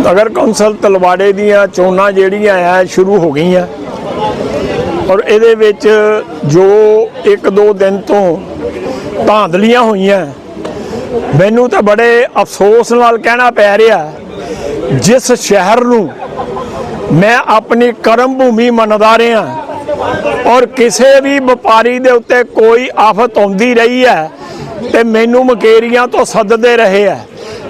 ਨਗਰ council ਤਲਵਾੜੇ ਦੀਆਂ ਚੋਣਾਂ ਜਿਹੜੀਆਂ ਆ, ਸ਼ੁਰੂ ਹੋ ਗਈਆਂ। ਔਰ ਇਹਦੇ ਵਿੱਚ ਜੋ ਇੱਕ ਦੋ ਦਿਨ ਤੋਂ ਧਾਂਦਲੀਆਂ ਹੋਈਆਂ, ਮੈਨੂੰ ਤਾਂ ਬੜੇ ਅਫਸੋਸ ਨਾਲ ਕਹਿਣਾ ਪੈ ਰਿਹਾ, ਜਿਸ ਸ਼ਹਿਰ ਨੂੰ ਮੈਂ ਆਪਣੀ ਕਰਮ ਭੂਮੀ ਮੰਨਦਾ ਰਿਹਾ, ਔਰ ਕਿਸੇ ਵੀ ਵਪਾਰੀ ਦੇ ਉੱਤੇ ਕੋਈ ਆਫਤ ਆਉਂਦੀ ਰਹੀ ਹੈ, ਤੇ ਮੈਨੂੰ ਮਕੇਰੀਆਂ ਤੋਂ ਸੱਦਦੇ ਰਹੇ ਹੈ।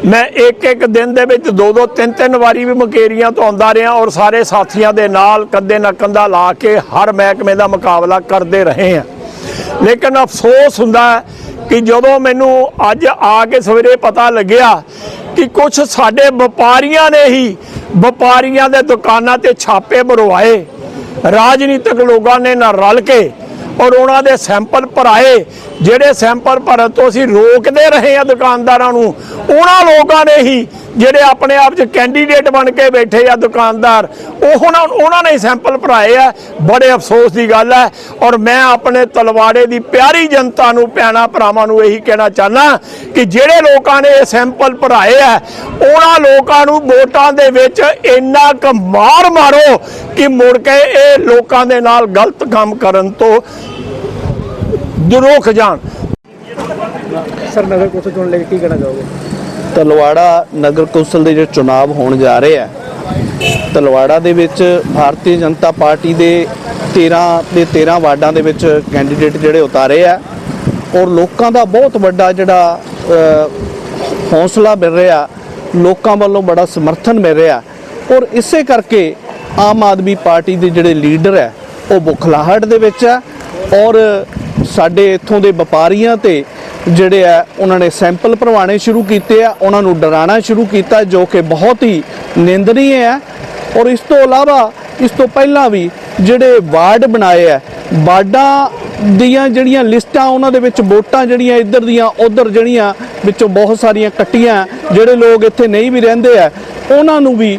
ਮੈਂ ਇੱਕ ਇੱਕ ਦਿਨ ਦੇ ਵਿੱਚ ਦੋ ਦੋ ਤਿੰਨ ਤਿੰਨ ਵਾਰੀ ਵੀ ਮਕੇਰੀਆਂ ਤੋਂ ਆਉਂਦਾ ਰਿਹਾ ਔਰ ਸਾਰੇ ਸਾਥੀਆਂ ਦੇ ਨਾਲ ਕੰਦੇ ਨਾ ਕੰਦਾ ਲਾ ਕੇ ਹਰ ਮਹਿਕਮੇ ਦਾ ਮੁਕਾਬਲਾ ਕਰਦੇ ਰਹੇ ਹਾਂ। ਲੇਕਿਨ ਅਫਸੋਸ ਹੁੰਦਾ ਕਿ ਜਦੋਂ ਮੈਨੂੰ ਅੱਜ ਆ ਕੇ ਸਵੇਰੇ ਪਤਾ ਲੱਗਿਆ ਕਿ ਕੁਝ ਸਾਡੇ ਵਪਾਰੀਆਂ ਨੇ ਹੀ ਵਪਾਰੀਆਂ ਦੇ ਦੁਕਾਨਾਂ ਤੇ ਛਾਪੇ ਮਰਵਾਏ। ਰਾਜਨੀਤਿਕ ਲੋਕਾਂ ਨੇ ਨਾਲ ਰਲ ਕੇ ਔਰ ਉਹਨਾਂ ਦੇ ਸੈਂਪਲ ਭਰਾਏ, ਜਿਹੜੇ ਸੈਂਪਲ ਭਰਨ ਤੋਂ ਅਸੀਂ ਰੋਕਦੇ ਰਹੇ ਆ ਦੁਕਾਨਦਾਰਾਂ ਨੂੰ, ਉਹਨਾਂ ਲੋਕਾਂ ਨੇ ਹੀ ਜਿਹੜੇ ਆਪਣੇ ਆਪ 'ਚ ਕੈਂਡੀਡੇਟ ਬਣ ਕੇ ਬੈਠੇ ਆ ਦੁਕਾਨਦਾਰ, ਉਹ ਉਹਨਾਂ ਉਹਨਾਂ ਨੇ ਸੈਂਪਲ ਭਰਾਏ ਆ। ਬੜੇ ਅਫਸੋਸ ਦੀ ਗੱਲ ਹੈ ਔਰ ਮੈਂ ਆਪਣੇ ਤਲਵਾੜੇ ਦੀ ਪਿਆਰੀ ਜਨਤਾ ਨੂੰ, ਭੈਣਾਂ ਭਰਾਵਾਂ ਨੂੰ ਇਹੀ ਕਹਿਣਾ ਚਾਹਨਾ ਕਿ ਜਿਹੜੇ ਲੋਕਾਂ ਨੇ ਇਹ ਸੈਂਪਲ ਭਰਾਏ ਆ, ਉਹਨਾਂ ਲੋਕਾਂ ਨੂੰ ਵੋਟਾਂ ਦੇ ਵਿੱਚ ਇੰਨਾ ਕੁ ਮਾਰ ਮਾਰੋ ਕਿ ਮੁੜ ਕੇ ਇਹ ਲੋਕਾਂ ਦੇ ਨਾਲ ਗਲਤ ਕੰਮ ਕਰਨ ਤੋਂ ਰੁਕ ਜਾਣ। ਸਰ, ਨਗਰ ਕੌਂਸਲ ਚੋਣ ਲੈ ਕੇ ਕੀ ਕਹਿਣਾ ਚਾਹੋਗੇ? ਤਲਵਾੜਾ ਨਗਰ ਕੌਂਸਲ ਦੇ ਜਿਹੜੇ ਚੁਣਾਵ ਹੋਣ ਜਾ ਰਹੇ ਆ ਤਲਵਾੜਾ ਦੇ ਵਿੱਚ ਭਾਰਤੀ ਜਨਤਾ ਪਾਰਟੀ ਦੇ 13 ਦੇ 13 ਵਾਰਡਾਂ ਦੇ ਵਿੱਚ ਕੈਂਡੀਡੇਟ ਜਿਹੜੇ ਉਤਾਰੇ ਆ ਔਰ ਲੋਕਾਂ ਦਾ ਬਹੁਤ ਵੱਡਾ ਜਿਹੜਾ ਅ, ਹੌਸਲਾ ਮਿਲ ਰਿਹਾ ਲੋਕਾਂ ਵੱਲੋਂ ਬੜਾ ਸਮਰਥਨ ਮਿਲ ਰਿਹਾ ਔਰ ਇਸੇ ਕਰਕੇ ਆਮ ਆਦਮੀ ਪਾਰਟੀ ਦੇ ਜਿਹੜੇ ਲੀਡਰ ਹੈ ਉਹ ਬੁਖਲਾਹਟ ਦੇ ਵਿੱਚ ਹੈ ਔਰ ਸਾਡੇ ਇੱਥੋਂ ਦੇ ਵਪਾਰੀਆਂ ਤੇ ਜਿਹੜੇ ਆ, ਉਹਨਾਂ ਨੇ ਸੈਂਪਲ ਭਰਵਾਣੇ ਸ਼ੁਰੂ ਕੀਤੇ ਆ, ਉਹਨਾਂ ਨੂੰ ਡਰਾਉਣਾ ਸ਼ੁਰੂ ਕੀਤਾ, ਜੋ ਕਿ ਬਹੁਤ ਹੀ ਨਿੰਦਨੀय ਹੈ ਔਰ ਇਸ ਤੋਂ ਇਲਾਵਾ, ਇਸ ਤੋਂ ਪਹਿਲਾਂ ਵੀ ਜਿਹੜੇ ਵਾਰਡ ਬਣਾਏ ਆ, ਵਾਰਡਾਂ ਦੀਆਂ ਜਿਹੜੀਆਂ ਲਿਸਟਾਂ, ਉਹਨਾਂ ਦੇ ਵਿੱਚ ਵੋਟਾਂ ਜਿਹੜੀਆਂ ਇੱਧਰ ਦੀਆਂ, ਉੱਧਰ ਜਿਹੜੀਆਂ ਵਿੱਚੋਂ ਬਹੁਤ ਸਾਰੀਆਂ ਕੱਟੀਆਂ, ਜਿਹੜੇ ਲੋਕ ਇੱਥੇ ਨਹੀਂ ਵੀ ਰਹਿੰਦੇ ਆ, ਉਹਨਾਂ ਨੂੰ ਵੀ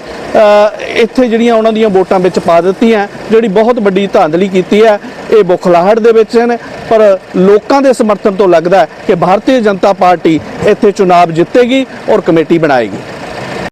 ਇੱਥੇ ਜਿਹੜੀਆਂ ਉਹਨਾਂ ਦੀਆਂ ਵੋਟਾਂ ਵਿੱਚ ਪਾ ਦਿੱਤੀਆਂ, ਜਿਹੜੀ ਬਹੁਤ ਵੱਡੀ ਧਾਂਦਲੀ ਕੀਤੀ ਹੈ ਇਹ ਬੁਖਲਾਹਟ ਦੇ ਵਿੱਚ ਹਨ ਪਰ ਲੋਕਾਂ ਦੇ ਸਮਰਥਨ ਤੋਂ ਲੱਗਦਾ ਹੈ ਕਿ ਭਾਰਤੀ ਜਨਤਾ ਪਾਰਟੀ ਇੱਥੇ ਚੁਣਾਵ ਜਿੱਤੇਗੀ ਔਰ ਕਮੇਟੀ ਬਣਾਏਗੀ।